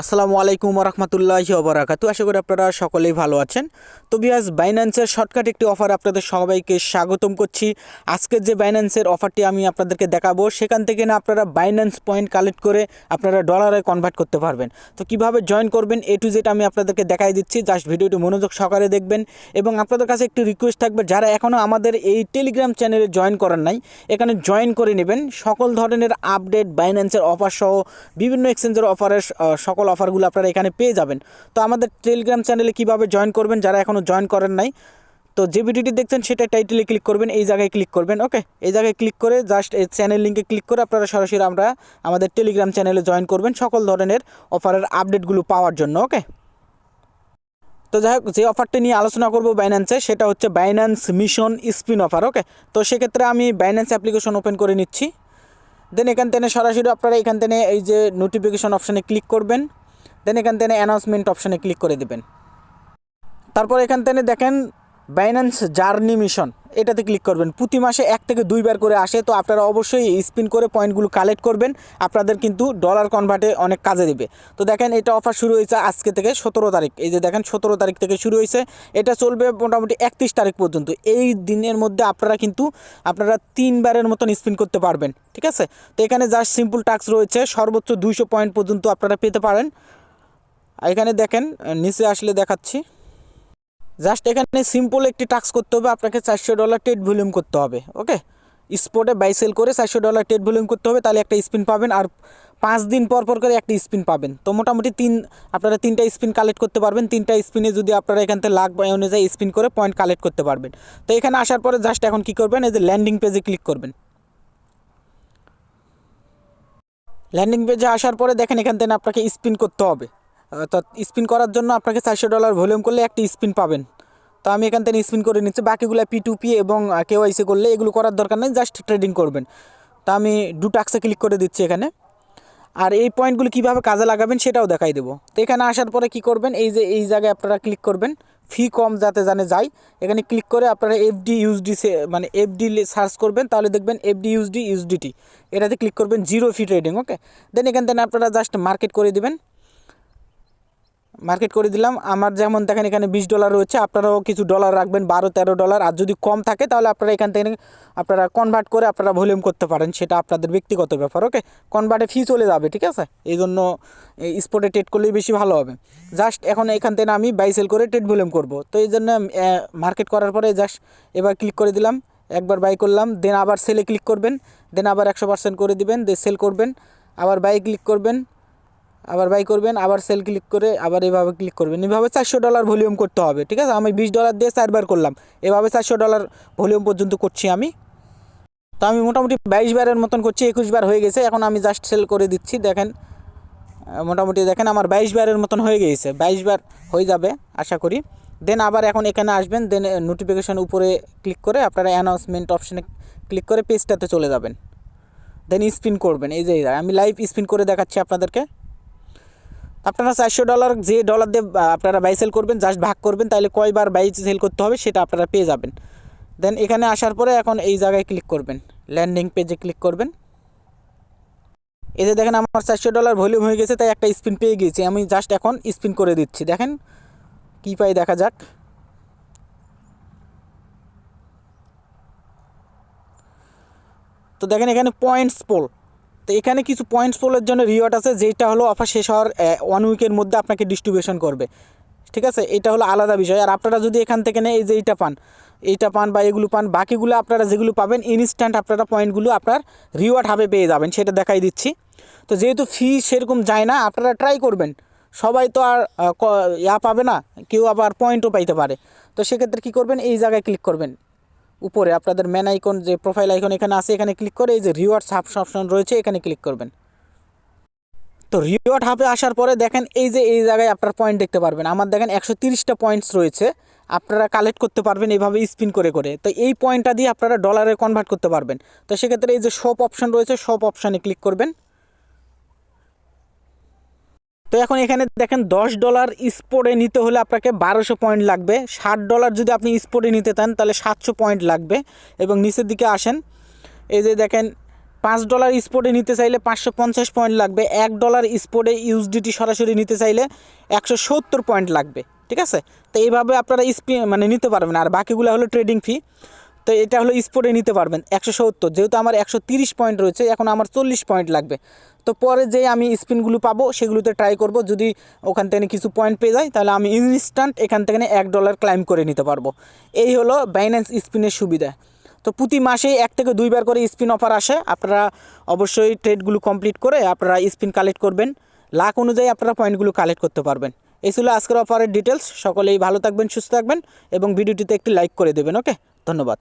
আসসালামু আলাইকুম রহমতুল্লাহি ওবরাকাতু। আশা করি আপনারা সকলেই ভালো আছেন। তো বিয়াস বাইন্যান্সের শর্টকাট একটি অফার আপনাদের সবাইকে স্বাগতম করছি। আজকের যে বাইন্যান্সের অফারটি আমি আপনাদেরকে দেখাবো সেখান থেকে না আপনারা বাইন্যান্স পয়েন্ট কালেক্ট করে আপনারা ডলারে কনভার্ট করতে পারবেন। তো কীভাবে জয়েন করবেন এ টু জেড আমি আপনাদেরকে দেখাই দিচ্ছি। জাস্ট ভিডিওটি মনোযোগ সহকারে দেখবেন। এবং আপনাদের কাছে একটি রিকোয়েস্ট থাকবে যারা এখনও আমাদের এই টেলিগ্রাম চ্যানেলে জয়েন করার নাই এখানে জয়েন করে নেবেন। সকল ধরনের আপডেট বাইন্যান্সের অফার সহ বিভিন্ন এক্সচেঞ্জের অফারের আহ, সকল অফারগুলো আপনারা এখানে পেয়ে যাবেন। তো আমাদের টেলিগ্রাম চ্যানেলে কীভাবে জয়েন করবেন, যারা এখনও জয়েন করেন নাই, তো যে ভিডিওটি দেখছেন সেটা টাইটেলে ক্লিক করবেন, এই জায়গায় ক্লিক করবেন ওকে এই জায়গায় ক্লিক করে জাস্ট এই চ্যানেল লিঙ্কে ক্লিক করে আপনারা সরাসরি আমরা আমাদের টেলিগ্রাম চ্যানেলে জয়েন করবেন সকল ধরনের অফারের আপডেটগুলো পাওয়ার জন্য ওকে তো যাই হোক, যে অফারটি নিয়ে আলোচনা করব বাইন্যান্সে সেটা হচ্ছে Binance mission spin offer okay তো সেক্ষেত্রে আমি বাইন্যান্স অ্যাপ্লিকেশন ওপেন করে নিচ্ছি। দেন এখান থেকে সরাসরি আপনারা এখান থেকে এই যে নোটিফিকেশন অপশানে ক্লিক করবেন। দেন এখান থেকে অ্যানাউন্সমেন্ট অপশানে ক্লিক করে দেবেন। তারপর এখান থেকে দেখেন বাইন্যান্স জার্নি মিশন এটাতে ক্লিক করবেন। প্রতি মাসে এক থেকে দুইবার করে আসে, তো আপনারা অবশ্যই স্পিন করে পয়েন্টগুলো কালেক্ট করবেন। আপনাদের কিন্তু ডলার কনভার্টে অনেক কাজে দেবে। তো দেখেন এটা অফার শুরু হয়েছে আজকে থেকে সতেরো তারিখ। এই যে দেখেন সতেরো তারিখ থেকে শুরু হয়েছে। এটা চলবে মোটামুটি একত্রিশ তারিখ পর্যন্ত। এই দিনের মধ্যে আপনারা কিন্তু আপনারা তিনবারের মতন স্পিন করতে পারবেন। ঠিক আছে? তো এখানে জাস্ট সিম্পল টাস্ক রয়েছে। সর্বোচ্চ দুইশো পয়েন্ট পর্যন্ত আপনারা পেতে পারেন। এখানে দেখেন, নিচে আসলে দেখাচ্ছি। জাস্ট এখানে সিম্পল একটি টাস্ক করতে হবে, আপনাকে চারশো ডলার টেট ভলিউম করতে হবে ওকে স্পটে বাই সেল করে চারশো ডলার টেট ভলিউম করতে হবে, তাহলে একটা স্পিন পাবেন আর পাঁচ দিন পর পর করে একটা স্পিন পাবেন। তো মোটামুটি তিন, আপনারা তিনটা স্পিন কালেক্ট করতে পারবেন, তিনটা স্পিনে যদি আপনারা এখান থেকে লাখ বা অনুযায়ী স্পিন করে পয়েন্ট কালেক্ট করতে পারবেন। তো এখানে আসার পরে জাস্ট এখন কী করবেন, এই যে ল্যান্ডিং পেজে ক্লিক করবেন। ল্যান্ডিং পেজে আসার পরে দেখেন এখান থেকে আপনাকে স্পিন করতে হবে। অর্থাৎ স্পিন করার জন্য আপনাকে চারশো ডলার ভলিউম করলে একটি স্পিন পাবেন। তো আমি এখান থেকে স্পিন করে নিচ্ছি। বাকিগুলো পি টু পি এবং কেওয়াইসি করলে এগুলো করার দরকার নেই জাস্ট ট্রেডিং করবেন। তো আমি দু টাক্সে ক্লিক করে দিচ্ছি এখানে। আর এই পয়েন্টগুলো কীভাবে কাজে লাগাবেন সেটাও দেখাই দেবো। তো এখানে আসার পরে কি করবেন? এই যে, এই জায়গায় আপনারা ক্লিক করবেন। ফি কম যাতে জানে যায়। এখানে ক্লিক করে আপনারা এফডি ইউজডি মানে এফডি সার্চ করবেন। তাহলে দেখবেন এফডি ইউজডি ইউজডিটি এটাতে ক্লিক করবেন zero fee trading okay then এখান থেকে আপনারা জাস্ট মার্কেট করে দিবেন। মার্কেট করে দিলাম। আমার যেমন দেখেন এখানে বিশ ডলার রয়েছে, আপনারাও কিছু ডলার রাখবেন, বারো তেরো ডলার আর যদি কম থাকে, তাহলে আপনারা এখান থেকে আপনারা কনভার্ট করে আপনারা ভলিউম করতে পারেন। সেটা আপনাদের ব্যক্তিগত ব্যাপার ওকে কনভার্টে ফি চলে যাবে, ঠিক আছে? এই জন্য স্পটে ট্রেড করলেই বেশি ভালো হবে। জাস্ট এখন এখান থেকে আমি বাই সেল করে ট্রেড ভলিউম করব। তো এই জন্য মার্কেট করার পরে জাস্ট এবার ক্লিক করে দিলাম, একবার বাই করলাম দেন আবার সেলে ক্লিক করবেন দেন আবার একশো পার্সেন্ট করে দিবেন দিয়ে সেল করবেন, আবার বাই ক্লিক করবেন আবার বাই করবেন, আবার সেল ক্লিক করে আবার এভাবে ক্লিক করবেন। এভাবে চারশো ডলার ভলিউম করতে হবে, ঠিক আছে? আমি বিশ ডলার দিয়ে চারবার করলাম, এভাবে চারশো ডলার ভলিউম পর্যন্ত করছি আমি। তো আমি মোটামুটি বাইশ বারের মতন করছি, একুশ বার হয়ে গেছে, এখন আমি জাস্ট সেল করে দিচ্ছি, দেখেন। মোটামুটি দেখেন আমার বাইশ বারের মতন হয়ে গিয়েছে বাইশ বার হয়ে যাবে, আশা করি। দেন আবার এখন এখানে আসবেন দেন নোটিফিকেশন উপরে ক্লিক করে আপনারা অ্যানাউন্সমেন্ট অপশানে ক্লিক করে পেজটাতে চলে যাবেন। দেন স্পিন করবেন, এই যে, আমি লাইভ স্পিন করে দেখাচ্ছি আপনাদেরকে। আপনারা চারশো ডলার যে ডলার দিয়ে আপনারা বাই সেল করবেন জাস্ট ভাগ করবেন, তাহলে কয়বার বাই সেল করতে হবে সেটা আপনারা পেয়ে যাবেন। দেন এখানে আসার পরে এখন এই জায়গায় ক্লিক করবেন। ল্যান্ডিং পেজে ক্লিক করবেন। এই যে দেখেন আমার চারশো ডলার ভলিউম হয়ে গেছে, তাই একটা স্পিন পেয়ে গিয়েছি। আমি জাস্ট এখন স্পিন করে দিচ্ছি। দেখেন কী পাই দেখা যাক। তো দেখেন এখানে পয়েন্টস পোল তো এখানে কিছু পয়েন্টস পোলের জন্য রিওয়ার্ড আছে যেটা হলো অফার শেষ হওয়ার ওয়ান উইকের মধ্যে আপনাকে ডিস্ট্রিবিউশন করবে। ঠিক আছে? এটা হলো আলাদা বিষয়। আর আপনারা যদি এখান থেকে নেই এই যে এইটা পান এইটা পান বা এগুলো পান, বাকিগুলো আপনারা যেগুলো পাবেন ইনস্ট্যান্ট আপনারা পয়েন্টগুলো আপনার রিওয়ার্ড হাবে পেয়ে যাবেন, সেটা দেখাই দিচ্ছি। তো যেহেতু ফি সেরকম যায় না, আপনারা ট্রাই করবেন। সবাই তো আর ইয়া পাবে না, কেউ আবার পয়েন্টও পাইতে পারে। তো সেক্ষেত্রে কী করবেন? এই জায়গায় ক্লিক করবেন। উপরে আপনাদের ম্যান আইকন যে প্রোফাইল আইকন এখানে আছে, এখানে ক্লিক করে এই যে রিওয়ার্ডস অপশন রয়েছে, এখানে ক্লিক করবেন। তো রিওয়ার্ড হাবে আসার পরে দেখেন এই যে, এই জায়গায় আপনার পয়েন্ট দেখতে পারবেন। আমার দেখেন একশো তিরিশটা পয়েন্টস রয়েছে। আপনারা কালেক্ট করতে পারবেন এইভাবে স্পিন করে করে। তো এই পয়েন্টটা দিয়ে আপনারা ডলারে কনভার্ট করতে পারবেন। তো সেক্ষেত্রে এই যে শপ অপশন রয়েছে শপ অপশানে ক্লিক করবেন। তো এখন এখানে দেখেন দশ ডলার স্পোর্টে নিতে হলে আপনাকে বারোশো পয়েন্ট লাগবে। ষাট ডলার যদি আপনি স্পোর্টে নিতে চান, তাহলে সাতশো পয়েন্ট লাগবে। এবং নিচের দিকে আসেন, এই যে দেখেন, পাঁচ ডলার স্পোর্টে নিতে চাইলে পাঁচশো পঞ্চাশ পয়েন্ট লাগবে। এক ডলার স্পোর্টে ইউএসডিটি সরাসরি নিতে চাইলে একশো সত্তর পয়েন্ট লাগবে। ঠিক আছে? তো এইভাবে আপনারা স্পি মানে নিতে পারবেন। আর বাকিগুলো হলো ট্রেডিং ফি তো এটা হলো স্পোর্টে নিতে পারবেন একশো সত্তর, যেহেতু আমার একশো তিরিশ পয়েন্ট রয়েছে, এখন আমার চল্লিশ পয়েন্ট লাগবে। তো পরে যে আমি স্পিনগুলো পাবো, সেগুলোতে ট্রাই করব, যদি ওখান থেকে কিছু পয়েন্ট পেয়ে যাই তাহলে আমি ইনস্ট্যান্ট এখান থেকে এক ডলার ক্লাইম করে নিতে পারব। এই হলো বাইন্যান্স স্পিনের সুবিধা। তো প্রতি মাসেই এক থেকে দুইবার করে স্পিন অফার আসে, আপনারা অবশ্যই ট্রেডগুলো কমপ্লিট করে আপনারা স্পিন কালেক্ট করবেন। লাখ অনুযায়ী আপনারা পয়েন্টগুলো কালেক্ট করতে পারবেন। এই ছিল আজকের অফারের ডিটেলস সকলেই ভালো থাকবেন, সুস্থ থাকবেন এবং ভিডিওটিতে একটি লাইক করে দেবেন ওকে ধন্যবাদ।